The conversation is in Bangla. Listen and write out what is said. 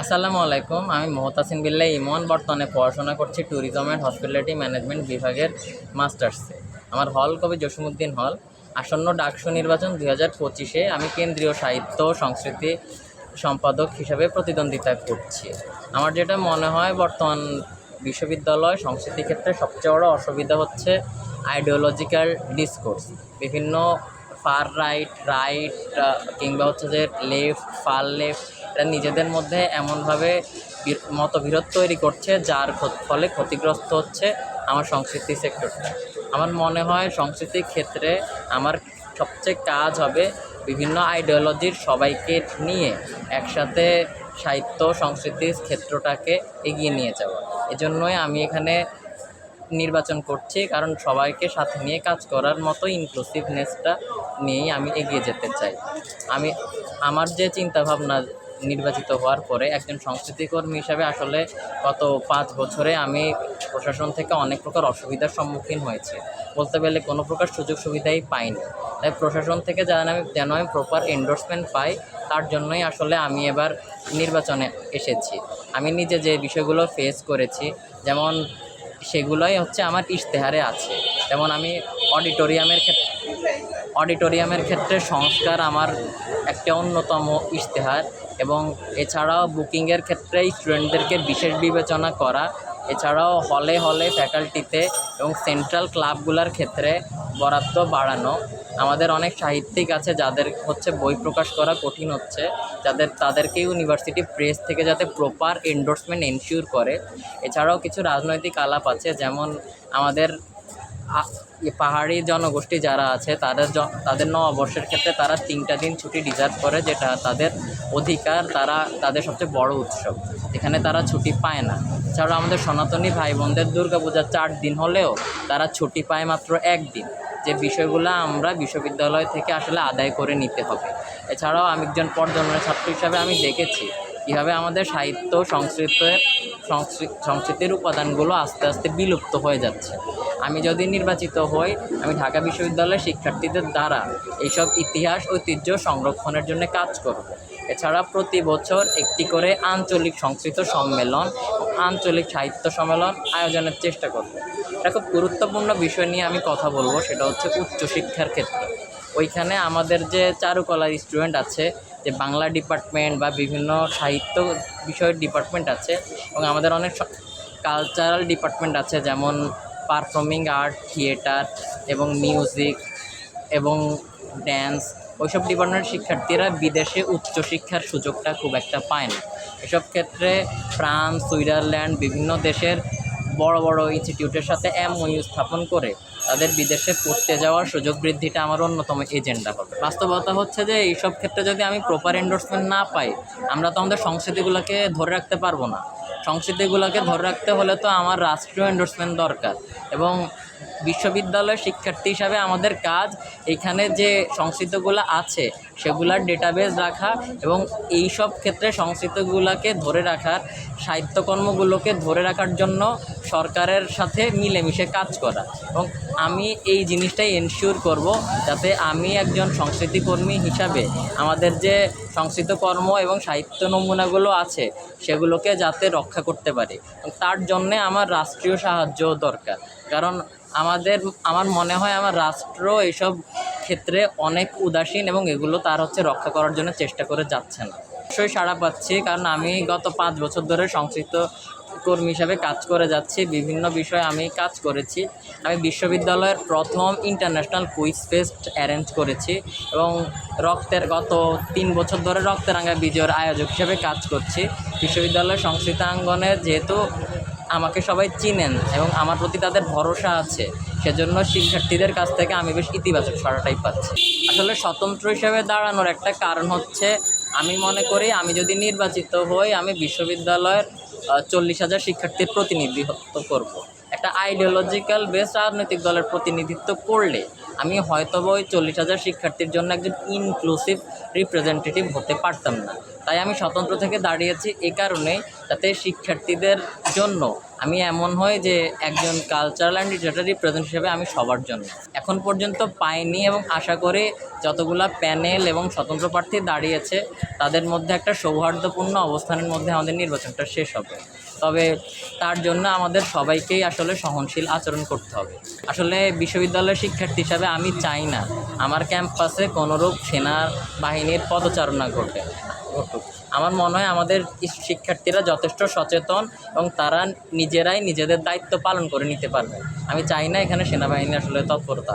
আসসালামু আলাইকুম, আমি মোহতাসিন বিল্লা ইমন। বর্তমানে পড়াশোনা করছি ট্যুরিজম অ্যান্ড হসপিটালিটি ম্যানেজমেন্ট বিভাগের মাস্টার্সে আমার হল কবি জসিমুদ্দিন হল। আসন্ন ডাকসু নির্বাচন দুই হাজার পঁচিশে আমি কেন্দ্রীয় সাহিত্য, সংস্কৃতি সম্পাদক হিসাবে প্রতিদ্বন্দ্বিতা করছি। আমার যেটা মনে হয়, বর্তমান বিশ্ববিদ্যালয় সংস্কৃতি ক্ষেত্রে সবচেয়ে বড় অসুবিধা হচ্ছে আইডিওলজিক্যাল ডিসকোর্স বিভিন্ন ফার রাইট রাইট কিংবা হচ্ছে যে লেফট ফার লেফট এরা নিজেদের মধ্যে এমনভাবে মতবিরোধ তৈরি করছে, যার ফলে ক্ষতিগ্রস্ত হচ্ছে আমার সংস্কৃতি সেক্টরটা। আমার মনে হয় সংস্কৃতির ক্ষেত্রে আমার সবচেয়ে কাজ হবে বিভিন্ন আইডিওলজির সবাইকে নিয়ে একসাথে সাহিত্য সংস্কৃতির ক্ষেত্রটাকে এগিয়ে নিয়ে যাওয়া। এজন্যই আমি এখানে নির্বাচন করছি, কারণ সবাইকে সাথে নিয়ে কাজ করার মতো ইনক্লুসিভনেসটা নিয়েই আমি এগিয়ে যেতে চাই। আমি আমার যে চিন্তাভাবনা নির্বাচিত হওয়ার পরে একজন সংস্কৃতিকর্মী হিসাবে আসলে গত পাঁচ বছরে আমি প্রশাসন থেকে অনেক প্রকার অসুবিধার সম্মুখীন হয়েছে। বলতে গেলে কোনো প্রকার সুযোগ সুবিধাই পাইনি। তাই প্রশাসন থেকে যেন আমি যেন আমি প্রপার এন্ডোর্সমেন্ট পাই, তার জন্যই আসলে আমি এবার নির্বাচনে এসেছি। আমি নিজে যে বিষয়গুলো ফেস করেছি, যেমন সেগুলোই হচ্ছে আমার ইশতেহারে আছে। যেমন আমি অডিটোরিয়ামের ক্ষেত্রে অডিটোরিয়ামের ক্ষেত্রে সংস্কার আমার একটা অন্যতম ইশতেহার এবং এছাড়াও বুকিংয়ের ক্ষেত্রে স্টুডেন্টদেরকে বিশেষ বিবেচনা করা। এছাড়াও হলে হলে ফ্যাকাল্টিতে এবং সেন্ট্রাল ক্লাবগুলোর ক্ষেত্রে বরাদ্দ বাড়ানো। আমাদের অনেক সাহিত্যিক আছে যাদের হচ্ছে বই প্রকাশ করা কঠিন হচ্ছে, যাদের, তাদেরকে ইউনিভার্সিটি প্রেস থেকে যাতে প্রপার এন্ডোর্সমেন্ট এনশিওর করে। এছাড়াও কিছু রাজনৈতিক আলাপ আছে যেমন আমাদের পাহাড়ি জনগোষ্ঠী যারা আছে, তাদের তাদের নববর্ষের ক্ষেত্রে তারা তিনটা দিন ছুটি ডিজার্ভ করে, যেটা তাদের অধিকার, তারা তাদের সবচেয়ে বড় উৎসব। এখানে তারা ছুটি পায় না। এছাড়াও আমাদের সনাতনী ভাই বোনদের দুর্গাপূজা চার দিন হলেও তারা ছুটি পায় মাত্র একদিন। যে বিষয়গুলো আমরা বিশ্ববিদ্যালয় থেকে আসলে আদায় করে নিতে হবে। এছাড়াও আমি একজন পর্যটনের ছাত্র হিসাবে আমি দেখেছি কীভাবে আমাদের সাহিত্য, সংস্কৃতের সংস্কৃতির উপাদানগুলো আস্তে আস্তে বিলুপ্ত হয়ে যাচ্ছে। আমি যদি নির্বাচিত হই, আমি ঢাকা বিশ্ববিদ্যালয়ের শিক্ষার্থীদের দ্বারা এইসব ইতিহাস, ঐতিহ্য সংরক্ষণের জন্য কাজ করব। এছাড়া প্রতি বছর একটি করে আঞ্চলিক সংস্কৃত সম্মেলন আঞ্চলিক সাহিত্য সম্মেলন আয়োজনের চেষ্টা করব। এটা খুব গুরুত্বপূর্ণ বিষয় নিয়ে আমি কথা বলব, সেটা হচ্ছে উচ্চশিক্ষার ক্ষেত্রে। ওইখানে আমাদের যে চারুকলার স্টুডেন্ট আছে, যে বাংলা ডিপার্টমেন্ট বা বিভিন্ন সাহিত্য বিষয়ের ডিপার্টমেন্ট আছে এবং আমাদের অনেক কালচারাল ডিপার্টমেন্ট আছে, যেমন পারফর্মিং আর্ট, থিয়েটার এবং মিউজিক এবং ড্যান্স ওইসব ডিপার্টমেন্টের শিক্ষার্থীরা বিদেশে উচ্চশিক্ষার সুযোগটা খুব একটা পায় না। এসব ক্ষেত্রে ফ্রান্স, সুইজারল্যান্ড বিভিন্ন দেশের বড় বড় ইনস্টিটিউটের সাথে এমওইউ স্থাপন করে তাদের বিদেশে পড়তে যাওয়ার সুযোগ বৃদ্ধিটা আমার অন্যতম এজেন্ডা হবে। বাস্তবতা হচ্ছে যে এইসব ক্ষেত্রে যদি আমি প্রপার এন্ডোর্সমেন্ট না পাই, আমরা তো আমাদের সংস্কৃতিগুলোকে ধরে রাখতে পারব না। সংস্কৃতিগুলোকে ধরে রাখতে হলে তো আমার রাষ্ট্রীয় এন্ডোর্সমেন্ট দরকার। এবং বিশ্ববিদ্যালয়ের শিক্ষার্থী হিসাবে আমাদের কাজ এখানে যে সংস্কৃতগুলো আছে, সেগুলার ডেটাবেস রাখা এবং এই সব ক্ষেত্রে সংস্কৃতগুলোকে ধরে রাখার, সাহিত্যকর্মগুলোকে ধরে রাখার জন্য সরকারের সাথে মিলেমিশে কাজ করা। এবং আমি এই জিনিসটাই এনশিওর করব যাতে আমি একজন সংস্কৃতিকর্মী হিসাবে আমাদের যে সংস্কৃত কর্ম এবং সাহিত্য নমুনাগুলো আছে, সেগুলোকে যাতে রক্ষা করতে পারি। তার জন্যে আমার রাষ্ট্রীয় সাহায্য দরকার। কারণ আমাদের, আমার মনে হয় আমার রাষ্ট্র এইসব ক্ষেত্রে অনেক উদাসীন এবং এগুলো তার হচ্ছে রক্ষা করার জন্য চেষ্টা করে যাচ্ছে না। অবশ্যই সাড়া পাচ্ছি, কারণ আমি গত পাঁচ বছর ধরে সংস্কৃত কর্মী হিসাবে কাজ করে যাচ্ছি, বিভিন্ন বিষয়ে আমি কাজ করেছি। আমি বিশ্ববিদ্যালয়ের প্রথম ইন্টারন্যাশনাল কুইজ ফেস্ট অ্যারেঞ্জ করেছি এবং রক্তের, গত তিন বছর ধরে রক্তেরাঙ্গা বিজয়ের আয়োজক হিসেবে কাজ করছি। বিশ্ববিদ্যালয়ের সংস্কৃতাঙ্গনে যেহেতু আমাকে সবাই চিনেন এবং আমার প্রতি তাদের ভরসা আছে, সেজন্য শিক্ষার্থীদের কাছ থেকে আমি বেশ ইতিবাচক সাড়াটাই পাচ্ছি আসলে স্বতন্ত্র হিসেবে দাঁড়ানোর একটা কারণ হচ্ছে, আমি মনে করি আমি যদি নির্বাচিত হই, আমি বিশ্ববিদ্যালয়ের চল্লিশ হাজার শিক্ষার্থীর প্রতিনিধিত্ব করব। একটা আইডিওলজিক্যাল বেস রাজনৈতিক দলের প্রতিনিধিত্ব করলে আমি হয়তো ওই চল্লিশ হাজার শিক্ষার্থীর জন্য একজন ইনক্লুসিভ রিপ্রেজেন্টেটিভ হতে পারতাম না তাই আমি স্বতন্ত্র থেকে দাঁড়িয়েছি এ কারণেই যাতে শিক্ষার্থীদের জন্য। আমি এমন হয় যে, একজন কালচারাল অ্যান্ড লিটারেরি রিপ্রেজেন্ট হিসেবে আমি সবার জন্য। এখন পর্যন্ত পাইনি এবং আশা করি যতগুলা প্যানেল এবং স্বতন্ত্র প্রার্থী দাঁড়িয়েছে, তাদের মধ্যে একটা সৌহার্দ্যপূর্ণ অবস্থানের মধ্যে আমাদের নির্বাচনটা শেষ হবে। তবে তার জন্য আমাদের সবাইকেই আসলে সহনশীল আচরণ করতে হবে। আসলে বিশ্ববিদ্যালয়ের শিক্ষার্থী হিসাবে আমি চাই না। আমার ক্যাম্পাসে কোনোরূপ সেনা বাহিনীর পদচারণা ঘটে। ঘটুক আমার মনে হয় আমাদের শিক্ষার্থীরা যথেষ্ট সচেতন এবং তারা নিজেরাই নিজেদের দায়িত্ব পালন করে নিতে পারবে। আমি চাই না এখানে সেনাবাহিনী আসলে তৎপরতা